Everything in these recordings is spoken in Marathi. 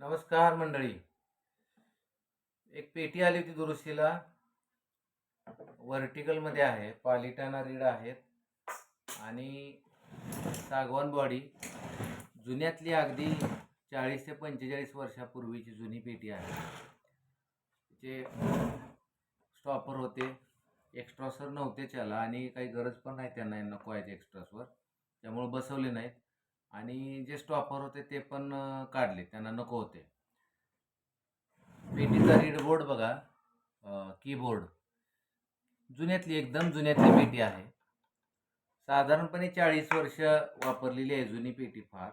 नमस्कार मंडळी. एक पेटी आली होती दुरुस्तीला. वर्टिकलमध्ये आहे पालिटाना रीड आहेत आणि सागवान बॉडी. जुन्यातली अगदी चाळीस ते पंचेचाळीस वर्षापूर्वीची जुनी पेटी आहे. तिचे स्टॉपर होते एक्स्ट्रॉसर नव्हते त्याला आणि काही गरज पण नाही त्यांना नको आहे एक्स्ट्रॉसवर त्यामुळे बसवले नाहीत. आणि जे स्टॉपर होते ते पण काढले. त्यांना नको होते. पेटीचा रीड बोर्ड बघा कीबोर्ड जुन्यातली एकदम जुन्यातली पेटी आहे. साधारणपणे चाळीस वर्ष वापरलेली आहे जुनी पेटी फार.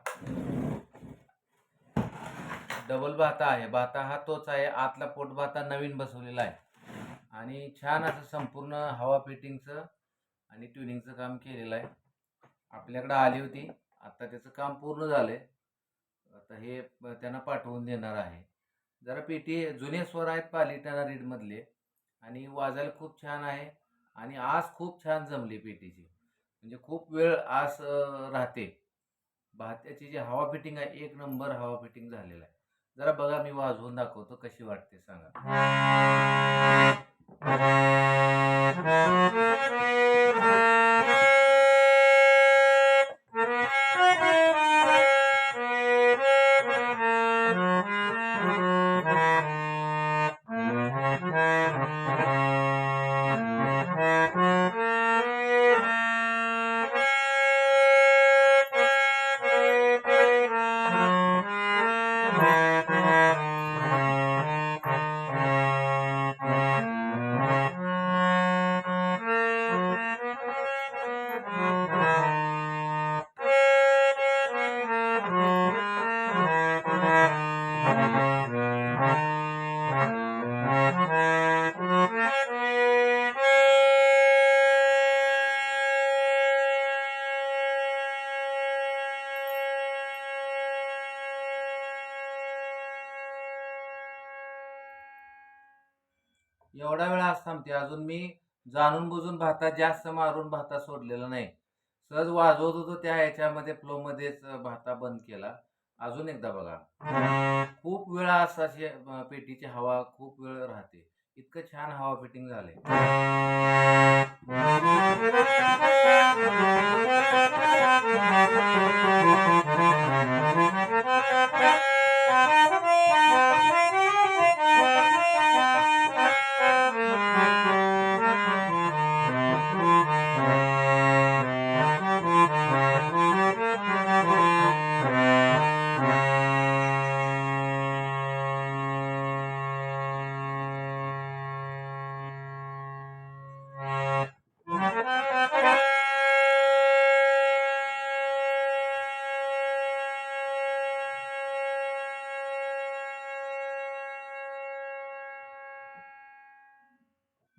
डबल भाता आहे. भाता हा तोच आहे. आतला पोट भाता नवीन बसवलेला आहे. आणि छान असं संपूर्ण हवा फिटिंगचं आणि ट्युनिंगचं काम केलेलं आहे. आपल्याकडं आली होती. आता त्याचं काम पूर्ण झालंय. आता हे त्यांना पाठवून देणार आहे. जरा पेटी जुने स्वर आहेत पालिटाना रीडमधले. आणि वाजायला खूप छान आहे. आणि आस खूप छान जमली पेटीची. म्हणजे खूप वेळ आस राहते. भात्याची जी हवा फिटिंग आहे एक नंबर हवा फिटिंग झालेला आहे. जरा बघा मी वाजवून दाखवतो कशी वाटते सांगा. एवढा वेळ आज थांबते. अजून मी जाणून बुजून भाता जास्त मारून भाता सोडलेला नाही. सहज वाजवत होतो त्या ह्याच्यामध्ये फ्लोमध्येच भाता बंद केला. अजून एकदा बघा. खूप वेळ असं अशी पेटीची हवा खूप वेळ राहते. इतकं छान हवा फिटिंग झाले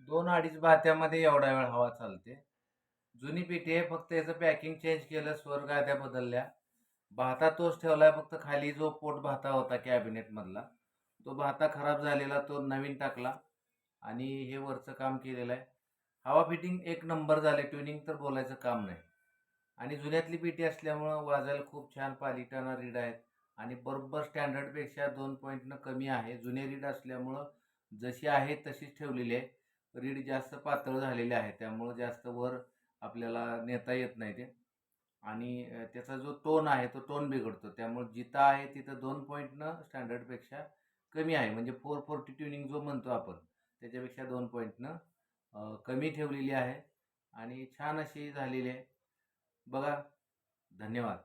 दोन अडीच भात्यामध्ये एवढा वेळ हवा चालते. जुनी पिठी आहे फक्त याचं पॅकिंग चेंज केलं स्वर गाद्या बदलल्या. भाता तोच ठेवलाय फक्त खाली जो पोट भाता होता कॅबिनेटमधला तो भाता खराब झालेला तो नवीन टाकला आणि हे वरचं काम केलेलं आहे. हवा फिटिंग एक नंबर झाले ट्युनिंग तर बोलायचं काम नाही. आणि जुन्यातली पिठी असल्यामुळं वाजायला खूप छान पालिटाना रीड आहेत आणि बरोबर स्टँडर्डपेक्षा दोन पॉईंटनं कमी आहे. जुने रीड असल्यामुळं जशी आहे तशीच ठेवलेली आहे. रीड जास्त पातळ झालेले आहे त्यामुळं जास्त वर आपल्याला नेता येत नाही ते. आणि त्याचा जो टोन आहे तो टोन बिघडतो. त्यामुळे जिथं आहे तिथं दोन पॉईंटनं स्टँडर्डपेक्षा कमी आहे. म्हणजे फोर फोर्टी ट्युनिंग जो म्हणतो आपण त्याच्यापेक्षा दोन पॉईंटनं कमी ठेवलेली आहे. आणि छान अशी झालेली आहे. बघा धन्यवाद.